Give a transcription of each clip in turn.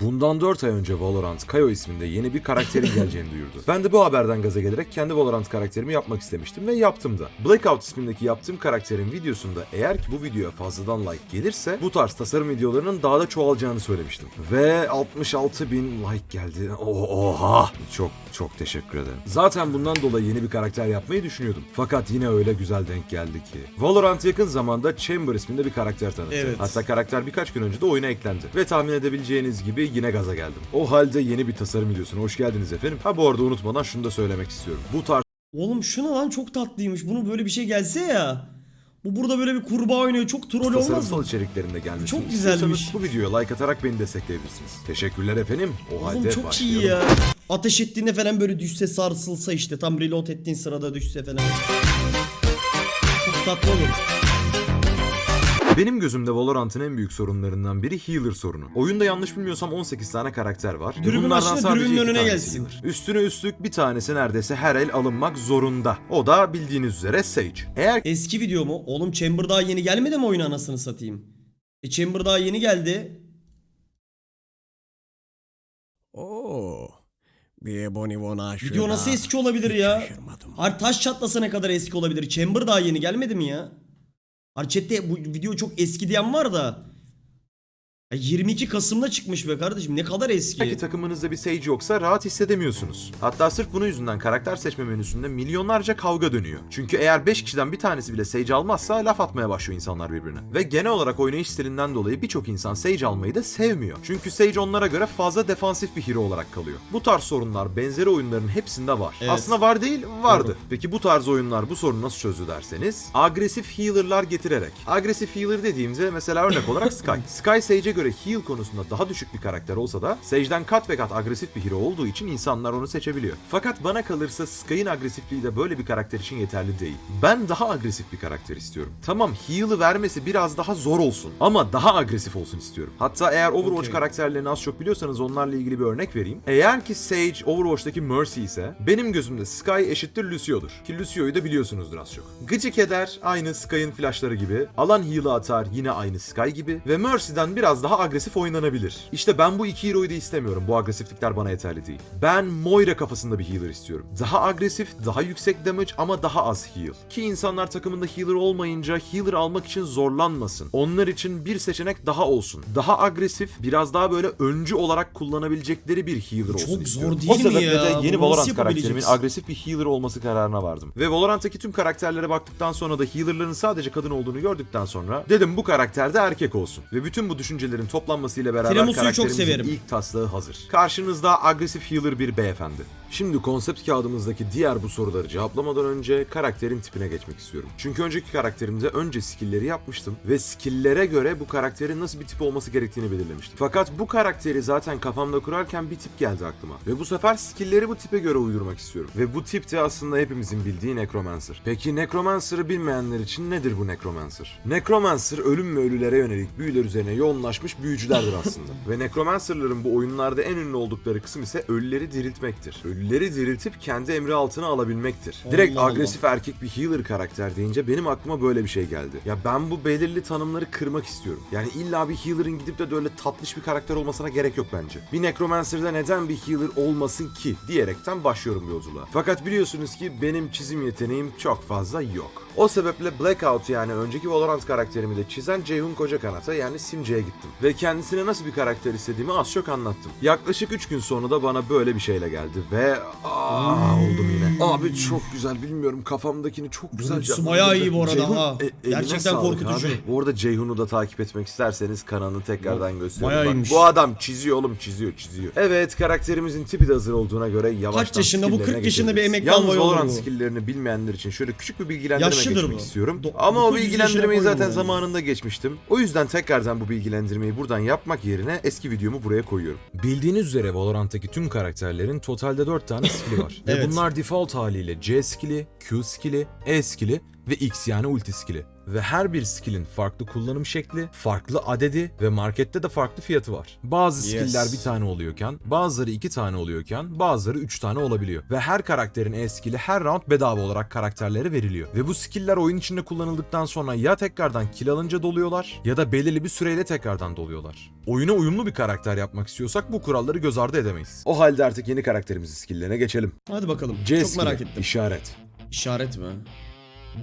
Bundan 4 ay önce Valorant Kayo isminde yeni bir karakterin geleceğini duyurdu. Ben de bu haberden gaza gelerek kendi Valorant karakterimi yapmak istemiştim ve yaptım da. Blackout ismindeki yaptığım karakterin videosunda eğer ki bu videoya fazladan like gelirse bu tarz tasarım videolarının daha da çoğalacağını söylemiştim. Ve 66 bin like geldi. O- Oha! Çok çok teşekkür ederim. Zaten bundan dolayı yeni bir karakter yapmayı düşünüyordum. Fakat yine öyle güzel denk geldi ki. Valorant yakın zamanda Chamber isminde bir karakter tanıttı. Evet. Hatta karakter birkaç gün önce de oyuna eklendi. Ve tahmin edebileceğiniz gibi yine gaza geldim. O halde yeni bir tasarım videosuna hoş geldiniz efendim. Ha bu arada unutmadan şunu da söylemek istiyorum. Bu tarz Oğlum şuna lan çok tatlıymış. Bunu böyle bir şey gelse ya. Bu burada böyle bir kurbağa oynuyor. Çok troll olmaz tasarımsal mı? içeriklerinde gelmesini Çok güzelmiş. Bu videoya like atarak beni destekleyebilirsiniz. Teşekkürler efendim. O halde Oğlum çok başlayalım. iyi ya. Ateş ettiğinde falan böyle düşse sarsılsa işte. Tam reload ettiğin sırada düşse falan. Çok tatlı olur. Benim gözümde Valorant'ın en büyük sorunlarından biri healer sorunu. Oyunda yanlış bilmiyorsam 18 tane karakter var. Dürbün sadece dürbünün önüne gelsin. healer. Üstüne üstlük bir tanesi neredeyse her el alınmak zorunda. O da bildiğiniz üzere Sage. Eğer Eski video mu? Oğlum Chamber daha yeni gelmedi mi oyuna anasını satayım? E Chamber daha yeni geldi. Oo. Bir Bonibon aşığı Video nasıl eski olabilir ya? şaşırmadım. Har taş çatlasa ne kadar eski olabilir? Chamber daha yeni gelmedi mi ya? Har chatte bu video çok eski diyen var da. Ya 22 Kasım'da çıkmış be kardeşim. Ne kadar eski. Belki takımınızda bir Sage yoksa rahat hissedemiyorsunuz. Hatta sırf bunun yüzünden karakter seçme menüsünde milyonlarca kavga dönüyor. Çünkü eğer 5 kişiden bir tanesi bile Sage almazsa laf atmaya başlıyor insanlar birbirine. Ve genel olarak oynayış stilinden dolayı birçok insan Sage almayı da sevmiyor. Çünkü Sage onlara göre fazla defansif bir hero olarak kalıyor. Bu tarz sorunlar benzeri oyunların hepsinde var. Evet. Aslında var değil, vardı. Doğru. Peki bu tarz oyunlar bu sorunu nasıl çözdü derseniz agresif healer'lar getirerek. Agresif healer dediğimizde mesela örnek olarak Sky. Sky Sage'e göre heal konusunda daha düşük bir karakter olsa da Sage'den kat ve kat agresif bir hero olduğu için insanlar onu seçebiliyor. Fakat bana kalırsa Sky'ın agresifliği de böyle bir karakter için yeterli değil. Ben daha agresif bir karakter istiyorum. Tamam heal'ı vermesi biraz daha zor olsun ama daha agresif olsun istiyorum. Hatta eğer Overwatch Okey. karakterlerini az çok biliyorsanız onlarla ilgili bir örnek vereyim. Eğer ki Sage Overwatch'taki Mercy ise benim gözümde Sky eşittir Lucio'dur. Ki Lucio'yu da biliyorsunuzdur az çok. Gıcık eder aynı Sky'ın flashları gibi. Alan heal'ı atar yine aynı Sky gibi. Ve Mercy'den biraz daha agresif oynanabilir. İşte ben bu iki hero'yu da istemiyorum. Bu agresiflikler bana yeterli değil. Ben Moira kafasında bir healer istiyorum. Daha agresif, daha yüksek damage ama daha az heal. Ki insanlar takımında healer olmayınca healer almak için zorlanmasın. Onlar için bir seçenek daha olsun. Daha agresif, biraz daha böyle öncü olarak kullanabilecekleri bir healer olsun Çok zor istiyorum. değil o mi sebeple ya? de Bunu yeni nasıl Valorant karakterimin agresif bir healer olması kararına vardım. Ve Valorant'taki tüm karakterlere baktıktan sonra da healer'ların sadece kadın olduğunu gördükten sonra dedim bu karakter de erkek olsun. Ve bütün bu düşüncelerin toplanmasıyla beraber Tiramisu'yu çok karakterimizin severim. ilk taslağı hazır. Karşınızda agresif healer bir beyefendi. Şimdi konsept kağıdımızdaki diğer bu soruları cevaplamadan önce karakterin tipine geçmek istiyorum. Çünkü önceki karakterimde önce skill'leri yapmıştım ve skill'lere göre bu karakterin nasıl bir tip olması gerektiğini belirlemiştim. Fakat bu karakteri zaten kafamda kurarken bir tip geldi aklıma. Ve bu sefer skill'leri bu tipe göre uydurmak istiyorum. Ve bu tip de aslında hepimizin bildiği Necromancer. Peki Necromancer'ı bilmeyenler için nedir bu Necromancer? Necromancer ölüm ve ölülere yönelik büyüler üzerine yoğunlaşmış büyücülerdir aslında. ve Necromancer'ların bu oyunlarda en ünlü oldukları kısım ise ölüleri diriltmektir. Ölüleri diriltip kendi emri altına alabilmektir. Direkt Allah Allah. agresif erkek bir healer karakter deyince benim aklıma böyle bir şey geldi. Ya ben bu belirli tanımları kırmak istiyorum. Yani illa bir healer'ın gidip de böyle tatlış bir karakter olmasına gerek yok bence. Bir Necromancer'da neden bir healer olmasın ki diyerekten başlıyorum bu yolculuğa. Fakat biliyorsunuz ki benim çizim yeteneğim çok fazla yok. O sebeple Blackout yani önceki Valorant karakterimi de çizen Ceyhun Kocakanat'a yani Simce'ye gittim. Ve kendisine nasıl bir karakter istediğimi az çok anlattım. Yaklaşık 3 gün sonra da bana böyle bir şeyle geldi ve aa oldum yine. Abi çok güzel bilmiyorum kafamdakini çok güzel Görüntüsü bayağı iyi bu arada Ceyhun, ha. e- eline Gerçekten sağlık korkutucu. Abi. Bu arada Ceyhun'u da takip etmek isterseniz kanalını tekrardan gösteriyorum. bayağı Bak, iyiymiş. bu adam çiziyor oğlum çiziyor çiziyor. Evet karakterimizin tipi de hazır olduğuna göre yavaştan Kaç yaşında? Bu 40 skill'lerine yaşında bir geçebiliriz. emekli Yalnız albay olur Valorant bu. skill'lerini bilmeyenler için şöyle küçük bir bilgilendirme Yaşlıdır geçmek bu. istiyorum. Do- Ama o 900 yaşına bilgilendirmeyi koyma zaten yani. zamanında geçmiştim. O yüzden tekrardan bu bilgilendirmeyi buradan yapmak yerine eski videomu buraya koyuyorum. Bildiğiniz üzere Valorant'taki tüm karakterlerin totalde 4 tane skill'i var. Ve Evet. bunlar default haliyle C skill'i, Q skill'i, E skill'i ve X yani ulti skill'i. Ve her bir skill'in farklı kullanım şekli, farklı adedi ve markette de farklı fiyatı var. Bazı Yes. skill'ler bir tane oluyorken, bazıları iki tane oluyorken, bazıları üç tane olabiliyor. Ve her karakterin e-skill'i her round bedava olarak karakterlere veriliyor. Ve bu skill'ler oyun içinde kullanıldıktan sonra ya tekrardan kill alınca doluyorlar ya da belirli bir süreyle tekrardan doluyorlar. Oyuna uyumlu bir karakter yapmak istiyorsak bu kuralları göz ardı edemeyiz. O halde artık yeni karakterimizin skill'lerine geçelim. Hadi bakalım. C Çok merak skill'i, ettim. işaret. İşaret mi?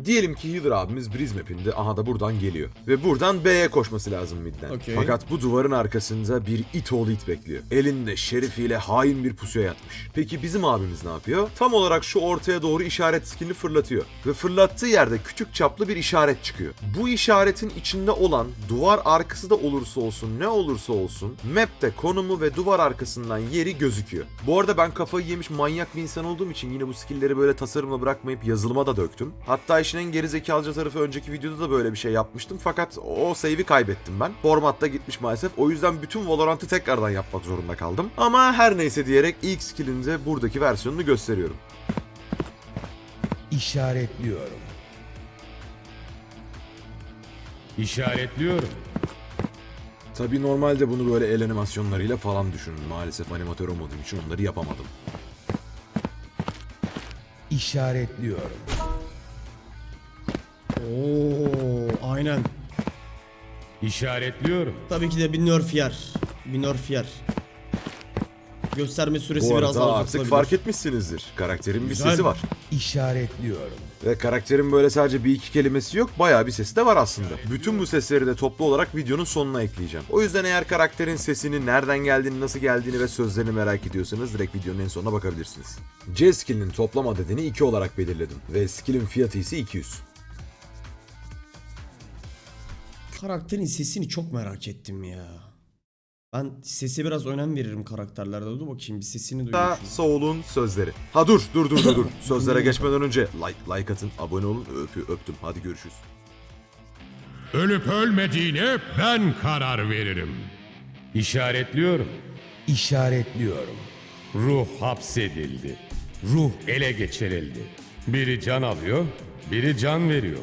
Diyelim ki Healer abimiz Breeze Map'inde aha da buradan geliyor. Ve buradan B'ye koşması lazım midden. Okey. Fakat bu duvarın arkasında bir it oğlu it bekliyor. Elinde şerifiyle hain bir pusuya yatmış. Peki bizim abimiz ne yapıyor? Tam olarak şu ortaya doğru işaret skillini fırlatıyor. Ve fırlattığı yerde küçük çaplı bir işaret çıkıyor. Bu işaretin içinde olan duvar arkası da olursa olsun ne olursa olsun map'te konumu ve duvar arkasından yeri gözüküyor. Bu arada ben kafayı yemiş manyak bir insan olduğum için yine bu skill'leri böyle tasarımla bırakmayıp yazılıma da döktüm. Hatta en gerizekalıca tarafı önceki videoda da böyle bir şey yapmıştım fakat o save'i kaybettim ben. Formatta gitmiş maalesef. O yüzden bütün Valorant'ı tekrardan yapmak zorunda kaldım. Ama her neyse diyerek ilk skill'in de buradaki versiyonunu gösteriyorum. İşaretliyorum. İşaretliyorum. Tabi normalde bunu böyle el animasyonlarıyla falan düşünün. Maalesef animatör olmadığım için onları yapamadım. İşaretliyorum. Aynen. İşaretliyorum. Tabii ki de bir nerf yer. Bir nerf yer. Gösterme süresi Bu biraz arada daha artık uzatılabilir. fark etmişsinizdir. Karakterin bir Güzel. sesi var. İşaretliyorum. Ve karakterin böyle sadece bir iki kelimesi yok, bayağı bir sesi de var aslında. Bütün bu sesleri de toplu olarak videonun sonuna ekleyeceğim. O yüzden eğer karakterin sesini, nereden geldiğini, nasıl geldiğini ve sözlerini merak ediyorsanız direkt videonun en sonuna bakabilirsiniz. C skill'inin toplam adedini 2 olarak belirledim ve skill'in fiyatı ise 200. Karakterin sesini çok merak ettim ya. Ben sese biraz önem veririm karakterlerde. Dur bakayım bir sesini Da duyayım. Soul'un sözleri. Ha dur, dur, dur, dur, dur. Sözlere geçmeden önce like, like atın, abone olun, öpü, öptüm. Hadi görüşürüz. Ölüp ölmediğine ben karar veririm. İşaretliyorum. İşaretliyorum. Ruh hapsedildi. Ruh ele geçirildi. Biri can alıyor, biri can veriyor.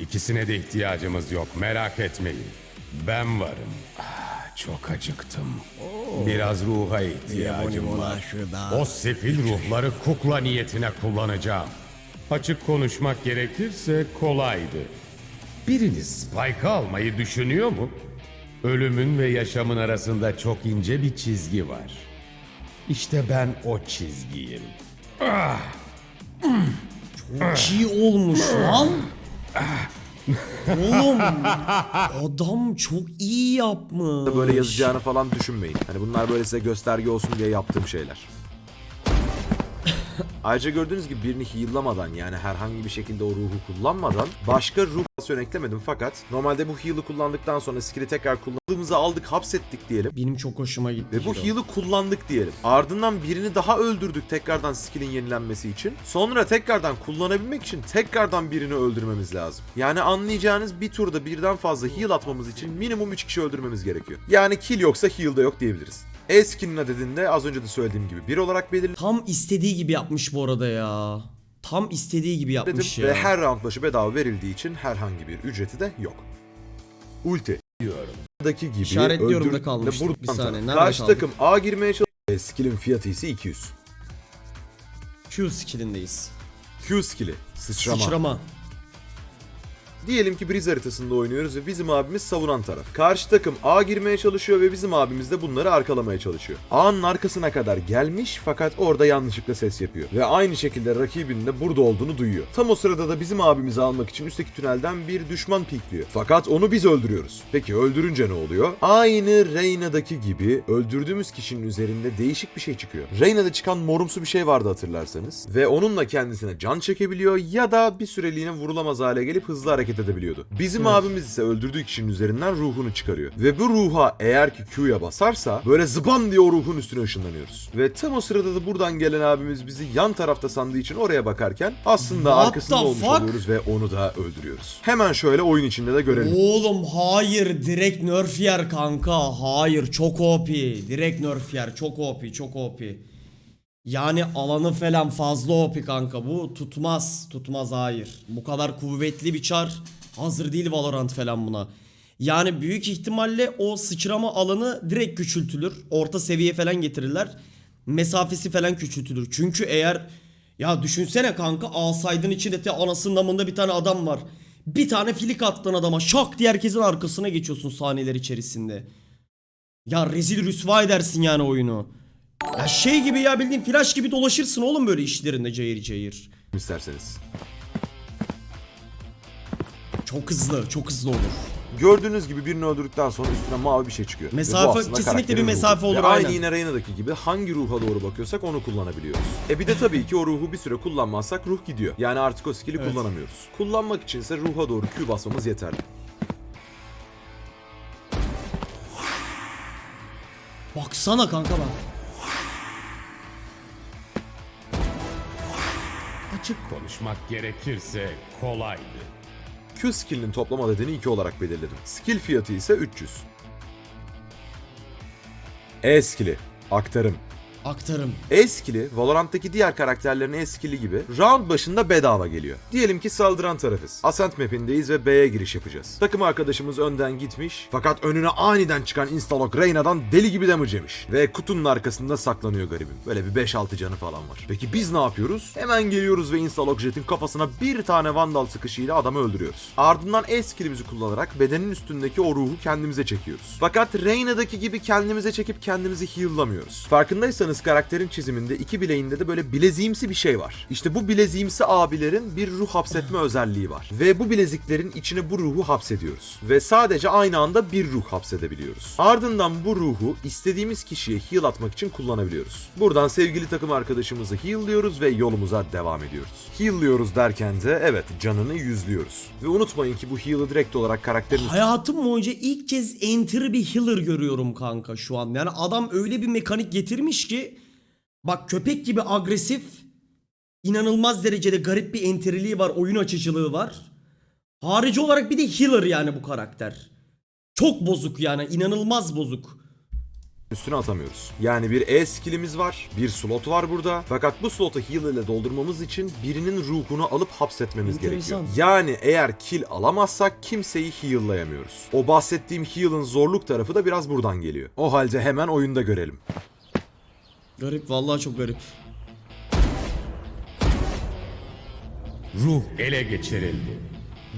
İkisine de ihtiyacımız yok merak etmeyin. Ben varım. Ah, çok acıktım. Biraz ruha ihtiyacım var. O sefil ruhları kukla niyetine kullanacağım. Açık konuşmak gerekirse kolaydı. Biriniz Spike'ı almayı düşünüyor mu? Ölümün ve yaşamın arasında çok ince bir çizgi var. İşte ben o çizgiyim. Çok iyi olmuş lan. Oğlum adam çok iyi yapmış. Böyle yazacağını falan düşünmeyin. Hani bunlar böyle size gösterge olsun diye yaptığım şeyler. Ayrıca gördüğünüz gibi birini heal'lamadan yani herhangi bir şekilde o ruhu kullanmadan başka ruh aksiyon eklemedim fakat normalde bu heal'ı kullandıktan sonra skill'i tekrar kullandığımızı aldık hapsettik diyelim. Benim çok hoşuma gitti. Ve bu heal'ı kullandık diyelim. Ardından birini daha öldürdük tekrardan skill'in yenilenmesi için. Sonra tekrardan kullanabilmek için tekrardan birini öldürmemiz lazım. Yani anlayacağınız bir turda birden fazla heal atmamız için minimum 3 kişi öldürmemiz gerekiyor. Yani kill yoksa heal da yok diyebiliriz. E-skill'in adedinde az önce de söylediğim gibi 1 olarak belirledim. Tam istediği gibi yapmış bu arada ya. Tam istediği gibi yapmış ya. ve her round başı bedava verildiği için herhangi bir ücreti de yok. Ulti. Diyorum. Gibi İşaretliyorum da kalmıştık. Buradan Bir saniye, nerede Karşı kaldık? takım A girmeye çalışıyor. Skill'in fiyatı ise 200. Q skillindeyiz. Q skill'i. Sıçrama. Sıçrama. Diyelim ki Breeze haritasında oynuyoruz ve bizim abimiz savunan taraf. Karşı takım A girmeye çalışıyor ve bizim abimiz de bunları arkalamaya çalışıyor. A'nın arkasına kadar gelmiş fakat orada yanlışlıkla ses yapıyor. Ve aynı şekilde rakibinin de burada olduğunu duyuyor. Tam o sırada da bizim abimizi almak için üstteki tünelden bir düşman pikliyor. Fakat onu biz öldürüyoruz. Peki öldürünce ne oluyor? Aynı Reyna'daki gibi öldürdüğümüz kişinin üzerinde değişik bir şey çıkıyor. Reyna'da çıkan morumsu bir şey vardı hatırlarsanız. Ve onunla kendisine can çekebiliyor ya da bir süreliğine vurulamaz hale gelip hızlı hareket edebiliyordu. Bizim abimiz ise öldürdüğü kişinin üzerinden ruhunu çıkarıyor. Ve bu ruha eğer ki Q'ya basarsa böyle zıbam diye o ruhun üstüne ışınlanıyoruz. Ve tam o sırada da buradan gelen abimiz bizi yan tarafta sandığı için oraya bakarken aslında What arkasında olmuş fuck? oluyoruz ve onu da öldürüyoruz. Hemen şöyle oyun içinde de görelim. Oğlum hayır direkt nerf yer kanka. Hayır çok OP. Direkt nerf yer. Çok OP çok OP. Yani alanı falan fazla OP kanka. Bu tutmaz. Tutmaz hayır. Bu kadar kuvvetli bir çar Hazır değil Valorant falan buna. Yani büyük ihtimalle o sıçrama alanı direkt küçültülür. Orta seviye falan getirirler. Mesafesi falan küçültülür. Çünkü eğer ya düşünsene kanka alsaydın içinde te anasının namında bir tane adam var. Bir tane filik attın adama şak diye herkesin arkasına geçiyorsun saniyeler içerisinde. Ya rezil rüsva edersin yani oyunu. Ya şey gibi ya bildiğin flash gibi dolaşırsın oğlum böyle işlerinde cayır cayır. isterseniz. Çok hızlı, çok hızlı olur. Gördüğünüz gibi birini öldürdükten sonra üstüne mavi bir şey çıkıyor. Ve bu Mesafe- aslında kesinlikle karakterin bir ruhu. mesafe olur, Ve aynı aynen. yine Reyna'daki gibi hangi ruha doğru bakıyorsak onu kullanabiliyoruz. E bir de tabii ki o ruhu bir süre kullanmazsak ruh gidiyor. Yani artık o skill'i kullanamıyoruz. Kullanmak içinse ruha doğru Q basmamız yeterli. Baksana kanka bak. Açık konuşmak gerekirse kolaydı. Q skill'inin toplam adedini 2 olarak belirledim. Skill fiyatı ise 300. E skill'i aktarım. Aktarım. E skill'i Valorant'taki diğer karakterlerin E skill'i gibi round başında bedava geliyor. Diyelim ki saldıran tarafız. Ascent map'indeyiz ve B'ye giriş yapacağız. Takım arkadaşımız önden gitmiş fakat önüne aniden çıkan Instalok Reyna'dan deli gibi damage yemiş. Ve kutunun arkasında saklanıyor garibim. Böyle bir 5-6 canı falan var. Peki biz ne yapıyoruz? Hemen geliyoruz ve Instalok Jet'in kafasına bir tane Vandal sıkışıyla adamı öldürüyoruz. Ardından E skill'imizi kullanarak bedenin üstündeki o ruhu kendimize çekiyoruz. Fakat Reyna'daki gibi kendimize çekip kendimizi heal'lamıyoruz. Farkındaysanız karakterin çiziminde iki bileğinde de böyle bileziğimsi bir şey var. İşte bu bileziğimsi abilerin bir ruh hapsetme özelliği var. Ve bu bileziklerin içine bu ruhu hapsediyoruz. Ve sadece aynı anda bir ruh hapsedebiliyoruz. Ardından bu ruhu istediğimiz kişiye heal atmak için kullanabiliyoruz. Buradan sevgili takım arkadaşımızı heal'lıyoruz ve yolumuza devam ediyoruz. Heal'lıyoruz derken de evet canını yüzlüyoruz. Ve unutmayın ki bu heal'ı direkt olarak karakterin Hayatım boyunca ilk kez enter bir healer görüyorum kanka şu an. Yani adam öyle bir mekanik getirmiş ki bak köpek gibi agresif inanılmaz derecede garip bir enteriliği var, oyun açıcılığı var. Harici olarak bir de healer yani bu karakter. Çok bozuk yani inanılmaz bozuk. üstüne atamıyoruz. Yani bir E skillimiz var, bir slot var burada. Fakat bu slotu heal ile doldurmamız için birinin ruhunu alıp hapsetmemiz Enteresan. gerekiyor. Yani eğer kill alamazsak kimseyi heal'layamıyoruz. O bahsettiğim heal'ın zorluk tarafı da biraz buradan geliyor. O halde hemen oyunda görelim. Garip vallahi çok garip. Ruh ele geçirildi.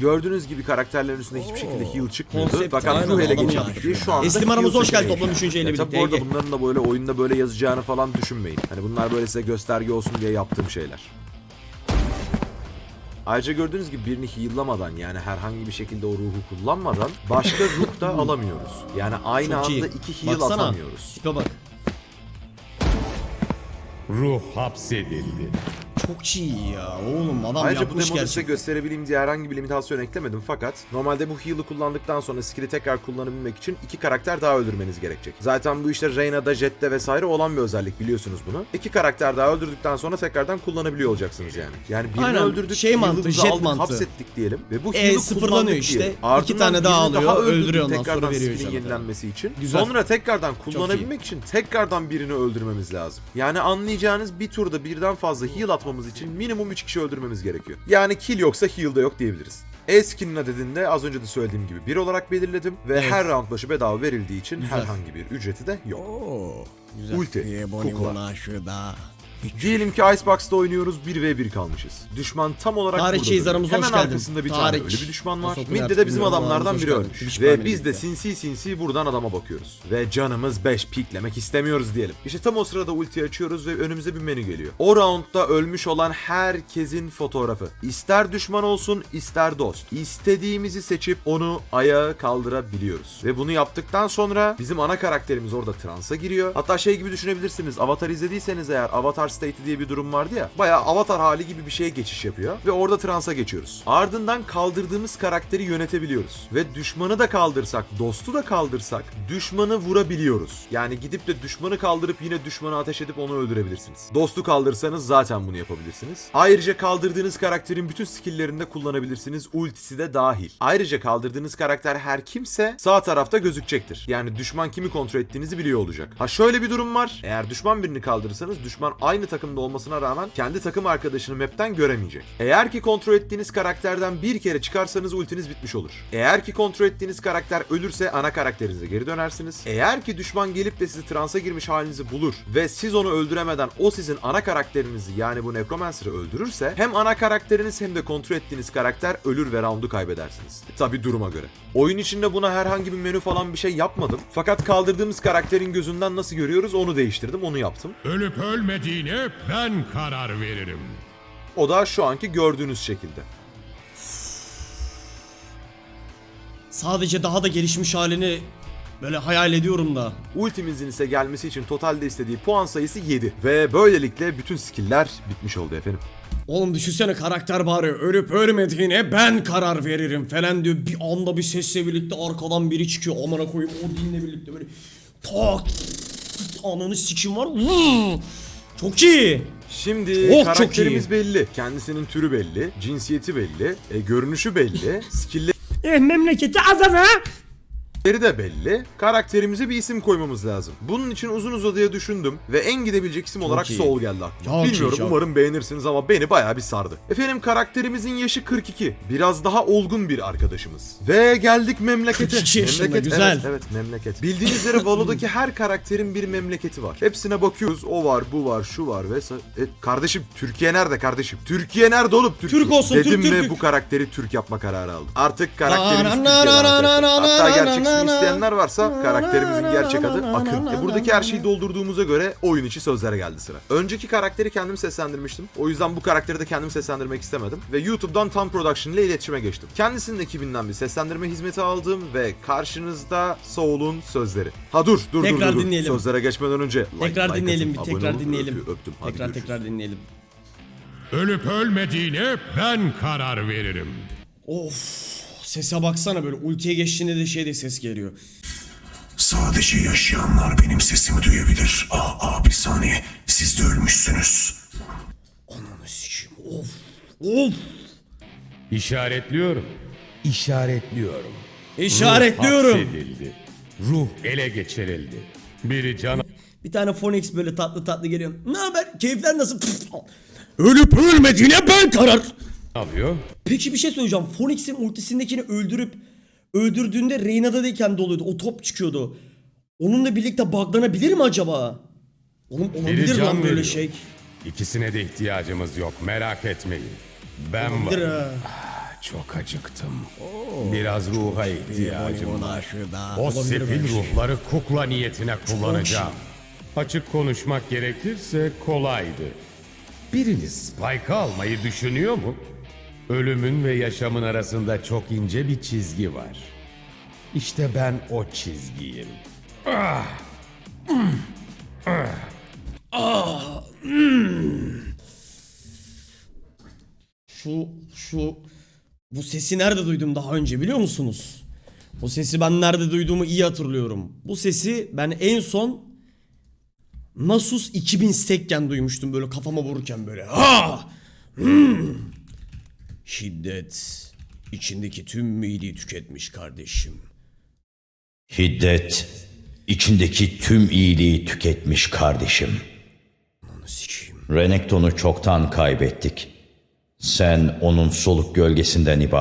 Gördüğünüz gibi karakterlerin üstünde hiçbir şekilde heal çıkmıyordu. Konsept Fakat aynen, ruh ele adamı geçirildi. yapmış. Şu anda Eslim heal aramıza hoş geldin toplam üçüncü Ya ile tabii birlikte. bu arada Ege. bunların da böyle oyunda böyle yazacağını falan düşünmeyin. Hani bunlar böyle size gösterge olsun diye yaptığım şeyler. Ayrıca gördüğünüz gibi birini heal'lamadan yani herhangi bir şekilde o ruhu kullanmadan başka ruh da alamıyoruz. Yani aynı Çok iyi. anda iki heal Baksana. atamıyoruz. Tipe bak. Ruh hapsedildi. Çok iyi ya oğlum adam Ayrıca bu yapmış demoda size gerçekten. gösterebileyim diye herhangi bir limitasyon eklemedim fakat normalde bu heal'ı kullandıktan sonra skill'i tekrar kullanabilmek için iki karakter daha öldürmeniz gerekecek. Zaten bu işte Reyna'da, Jet'te vesaire olan bir özellik biliyorsunuz bunu. İki karakter daha öldürdükten sonra tekrardan kullanabiliyor olacaksınız yani. Yani birini Aynen, öldürdük, şey mantığı, jet aldık, mantığı. hapsettik diyelim ve bu E, heal'ı sıfırlanıyor kullandık işte. diyelim. İki Ardından tane daha alıyor, öldürdük, öldürüyor ondan sonra veriyor skill'in yenilenmesi için. Güzel. Sonra tekrardan kullanabilmek için tekrardan birini öldürmemiz lazım. Yani anlayacağınız bir turda birden fazla heal atmamız için minimum 3 kişi öldürmemiz gerekiyor. Yani kill yoksa heal da yok diyebiliriz. E-skin'in adedini de az önce de söylediğim gibi 1 olarak belirledim ve Evet. her round başı bedava verildiği için Güzel. herhangi bir ücreti de yok. Oh, Ulti, bir Bonnie kukla. Diyelim ki Icebox'ta oynuyoruz 1v1 kalmışız. Düşman tam olarak Tarih burada çeyizlerimize duruyor. hoş Hemen geldin. arkasında bir Tarih. tane ölü bir düşman var. Nasıl Midde de bizim bilmiyorum. adamlardan biri geldin. ölmüş. Twitch Ve biz de birlikte. sinsi sinsi buradan adama bakıyoruz. Ve canımız 5 piklemek istemiyoruz diyelim. İşte tam o sırada ulti açıyoruz ve önümüze bir menü geliyor. O roundda ölmüş olan herkesin fotoğrafı. İster düşman olsun ister dost. İstediğimizi seçip onu ayağa kaldırabiliyoruz. Ve bunu yaptıktan sonra bizim ana karakterimiz orada transa giriyor. Hatta şey gibi düşünebilirsiniz. Avatar izlediyseniz eğer Avatar State diye bir durum vardı ya. Bayağı Avatar hali gibi bir şeye geçiş yapıyor. Ve orada transa geçiyoruz. Ardından kaldırdığımız karakteri yönetebiliyoruz. Ve düşmanı da kaldırsak, dostu da kaldırsak düşmanı vurabiliyoruz. Yani gidip de düşmanı kaldırıp yine düşmanı ateş edip onu öldürebilirsiniz. Dostu kaldırsanız zaten bunu yapabilirsiniz. Ayrıca kaldırdığınız karakterin bütün skill'lerinde kullanabilirsiniz. Ultisi de dahil. Ayrıca kaldırdığınız karakter her kimse sağ tarafta gözükecektir. Yani düşman kimi kontrol ettiğinizi biliyor olacak. Ha şöyle bir durum var. Eğer düşman birini kaldırırsanız düşman aynı aynı takımda olmasına rağmen kendi takım arkadaşını map'ten göremeyecek. Eğer ki kontrol ettiğiniz karakterden bir kere çıkarsanız ultiniz bitmiş olur. Eğer ki kontrol ettiğiniz karakter ölürse ana karakterinize geri dönersiniz. Eğer ki düşman gelip de sizi transa girmiş halinizi bulur ve siz onu öldüremeden o sizin ana karakterinizi yani bu Necromancer'ı öldürürse hem ana karakteriniz hem de kontrol ettiğiniz karakter ölür ve roundu kaybedersiniz. Tabi duruma göre. Oyun içinde buna herhangi bir menü falan bir şey yapmadım. Fakat kaldırdığımız karakterin gözünden nasıl görüyoruz onu değiştirdim, onu yaptım. Ölüp ölmediğine ben karar veririm. O da şu anki gördüğünüz şekilde. Sadece daha da gelişmiş halini böyle hayal ediyorum da. Ultimizin ise gelmesi için totalde istediği puan sayısı 7. Ve böylelikle bütün skill'ler bitmiş oldu efendim. Oğlum düşünsene karakter bari ölüp ölmediğine ben karar veririm falan diyor. Bir anda bir sesle birlikte arkadan biri çıkıyor. Amına koyayım o dinle birlikte böyle tak ananı sikim var. Vuu! Çok iyi. Şimdi Oh, çok karakterimiz iyi. belli. Kendisinin türü belli, cinsiyeti belli, e, görünüşü belli, skill'leri E, memleketi Adana. De belli. Karakterimize bir isim koymamız lazım. Bunun için uzun uzadıya düşündüm ve en gidebilecek isim olarak iyi. Soul geldi aklıma. Çok iyi, Bilmiyorum çok. umarım beğenirsiniz ama beni bayağı bir sardı. Efendim karakterimizin yaşı 42. Biraz daha olgun bir arkadaşımız. Ve geldik memlekete. 42 yaşında, memleket, güzel. Evet, evet memleket. Bildiğiniz üzere Valo'daki her karakterin bir memleketi var. Hepsine bakıyoruz. O var, bu var, şu var ve e, kardeşim Türkiye nerede kardeşim? Türkiye nerede oğlum? Türkiye? Türk olsun, Dedim Türk, Türk, ve Türk. bu karakteri Türk yapma kararı aldım. Artık karakterimiz Türkiye'den Hatta gerçek ismi isteyenler varsa karakterimizin gerçek adı Akın. E buradaki her şeyi doldurduğumuza göre oyun içi sözlere geldi sıra. Önceki karakteri kendim seslendirmiştim. O yüzden bu karakteri de kendim seslendirmek istemedim. Ve YouTube'dan Tam Production ile iletişime geçtim. Kendisinin ekibinden bir seslendirme hizmeti aldım ve karşınızda Soul'un sözleri. Ha dur dur Tekrar dur dur. dinleyelim. Sözlere geçmeden önce like, Tekrar like dinleyelim bir atın, tekrar olun, dinleyelim. öptüm, öptüm. Hadi tekrar görüşürüz. tekrar dinleyelim. Ölüp ölmediğine ben karar veririm. Of sese baksana böyle ultiye geçtiğinde de şey de ses geliyor. Sadece yaşayanlar benim sesimi duyabilir. Aa, aa bir saniye. Siz de ölmüşsünüz. Ananı sikeyim of of. İşaretliyorum. İşaretliyorum. İşaretliyorum. Ruh hapsedildi. Ruh ele geçirildi. Biri can Bir tane Phoenix böyle tatlı tatlı geliyor. Ne haber? Keyifler nasıl? Ölüp ölmediğine ben karar. Alıyor. Peki bir şey söyleyeceğim. Phoenix'in ultisindekini öldürüp öldürdüğünde Reyna'da deyken doluyordu. O top çıkıyordu. Onunla birlikte buglanabilir mi acaba? Oğlum Biri olabilir can lan böyle veriyor. şey. İkisine de ihtiyacımız yok. Merak etmeyin. Ben Olabilir varım. ha. Çok acıktım. Biraz ruha ihtiyacım var. şurada. O sefil ruhları kukla niyetine kullanacağım. Açık konuşmak gerekirse kolaydı. Biriniz Spike'ı almayı düşünüyor mu? Ölümün ve yaşamın arasında çok ince bir çizgi var. İşte ben o çizgiyim. Şu şu bu sesi nerede duydum daha önce biliyor musunuz? O sesi ben nerede duyduğumu iyi hatırlıyorum. Bu sesi ben en son Nasus 2000 stekken duymuştum böyle kafama vururken böyle. Ha! Hmm! Şiddet içindeki tüm midi tüketmiş kardeşim. Hiddet, içindeki tüm iyiliği tüketmiş kardeşim. Ananı sikeyim. Renekton'u çoktan kaybettik. Sen onun soluk gölgesinden ibaret.